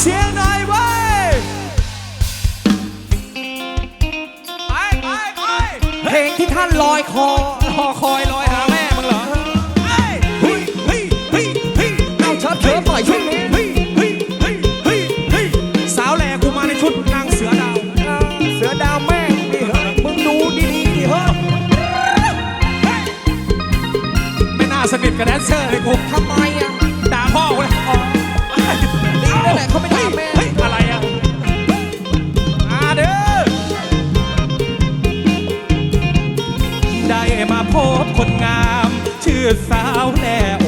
เสียงหน่อยเว้ยไปไปไปเพลงที่ท่านลอยคอรอคอยลอยหาแม่มึงเหรอเฮ้ยเฮ้ยเฮ้ยเฮ้ยเฮ้ยเอาเชิดเชิดหน่อยช่วงนี้เฮ้ยเฮ้ยเฮ้ยเฮ้ยเฮ้ยสาวแหล่กูมาในชุดนางเสือดาวเสือดาวแม่งดิเฮ้ยมึงดูดีๆดิเฮ้ยไม่น่าสนิทกับแดนเซอร์เลยกูทำไม พบคนงาม ชื่อสาวแหล่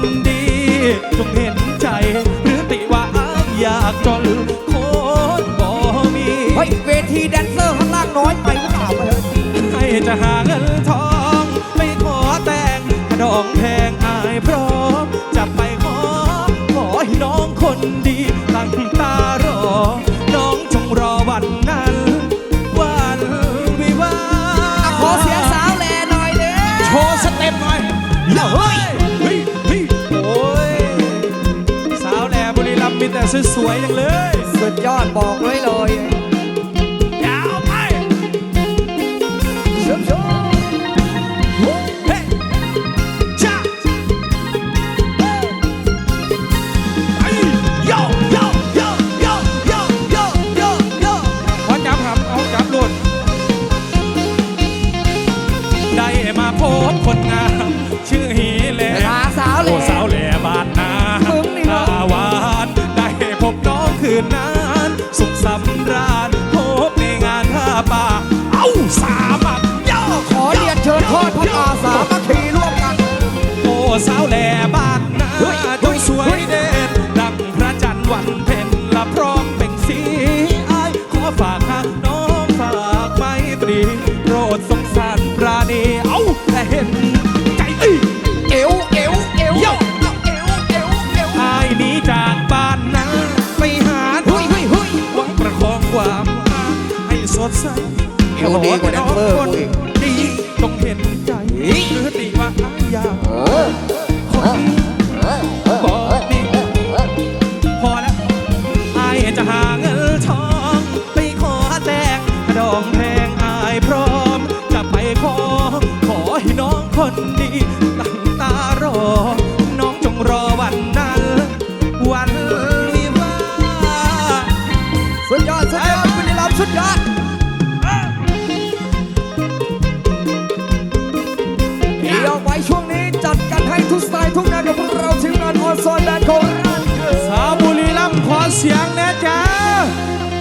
คนดีจงเห็นใจ หรือติว่าอ้ายอยากจนคนบ่มีเฮ้ยเวทีแดนเซอร์ข้างล่างน้อยไปหรือเปล่าไปเฮ้ยให้จะหาเงินทอง ไม่ขอแต่งกระดองแพงอายพร้อม เอวดีกว่าแดนเซอร์คกูนอีก ดีจงเห็นใจหรือติว่าอายา เออ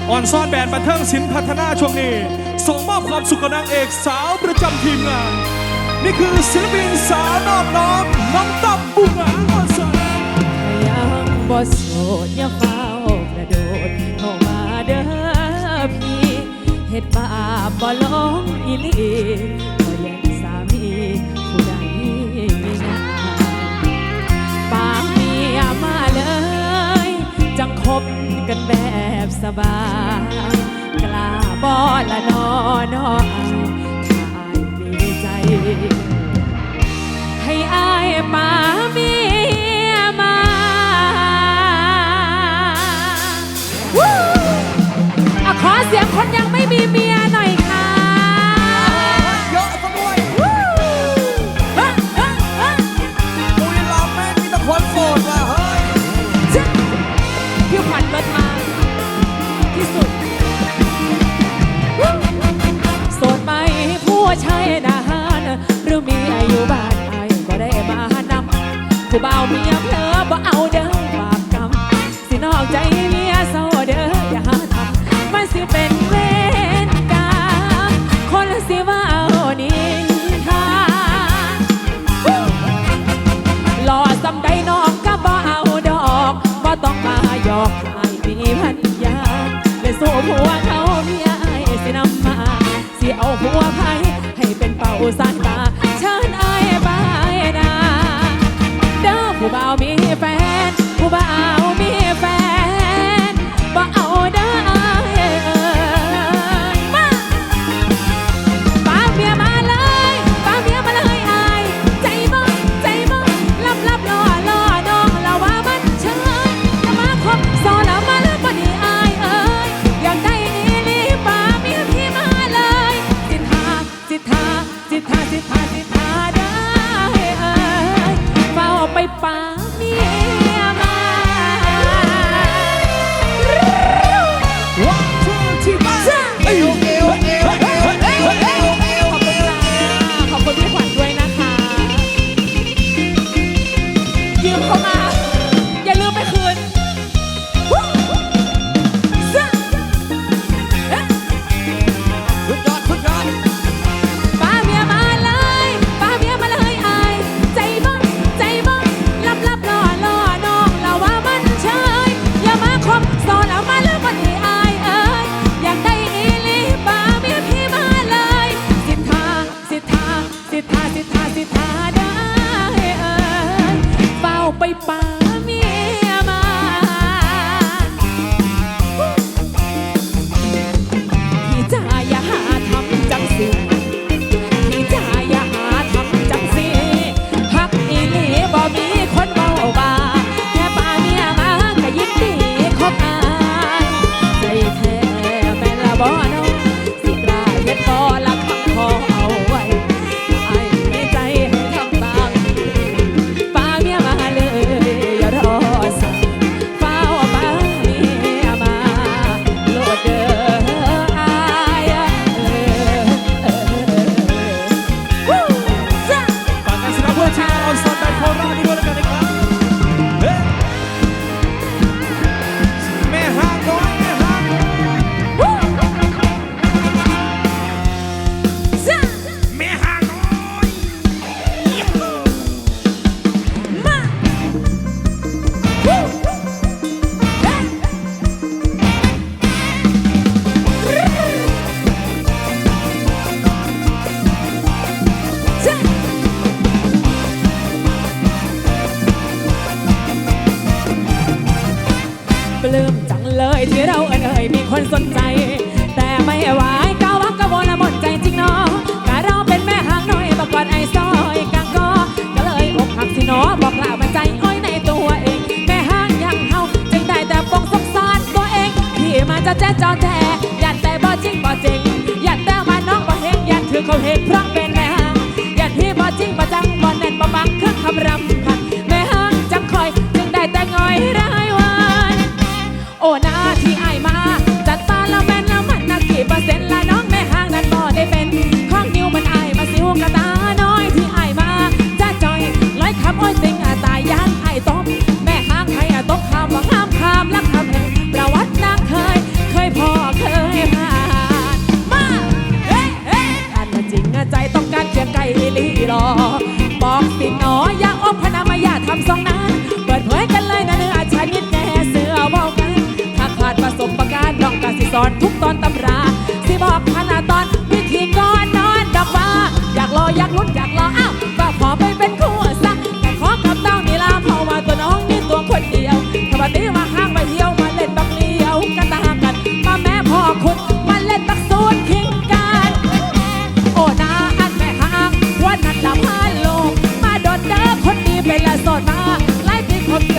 อ่อนซ่อนแบนบันเทิงศิลป์พัฒนาช่วงนี้ ส่งมอบความสุขกับนางเอกสาวประจำทีมงาน นี่คือศิลปินสาวนอบน้อมน้องตั้มบุญหาอ่อนซ่อนยังบ่โสดอย่าเฝ้ากระโดดเข้ามาเด้อพี่เฮ็ดบาปบ่ลงอีหลี คบกันแบบสบายกล้าบ่ละนอนอายถ้าอายมีใจ เลิศมากที่สุด โสดไหมผู้ชายนาหารหรือมีอายุบ้านอายก็ได้มานำผู้บ่าวเมียเพลอ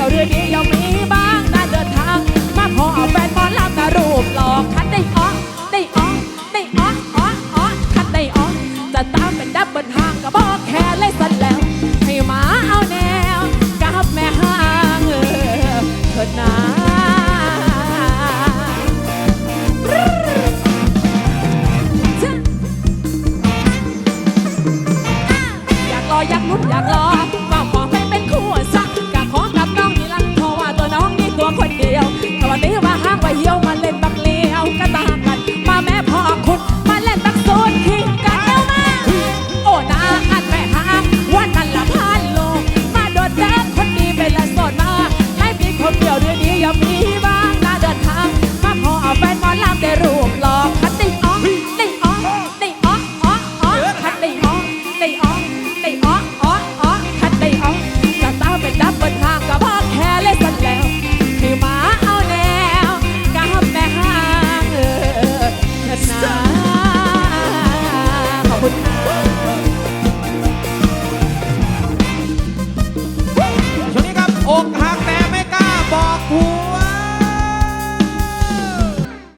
ดียวเรือนี้ยั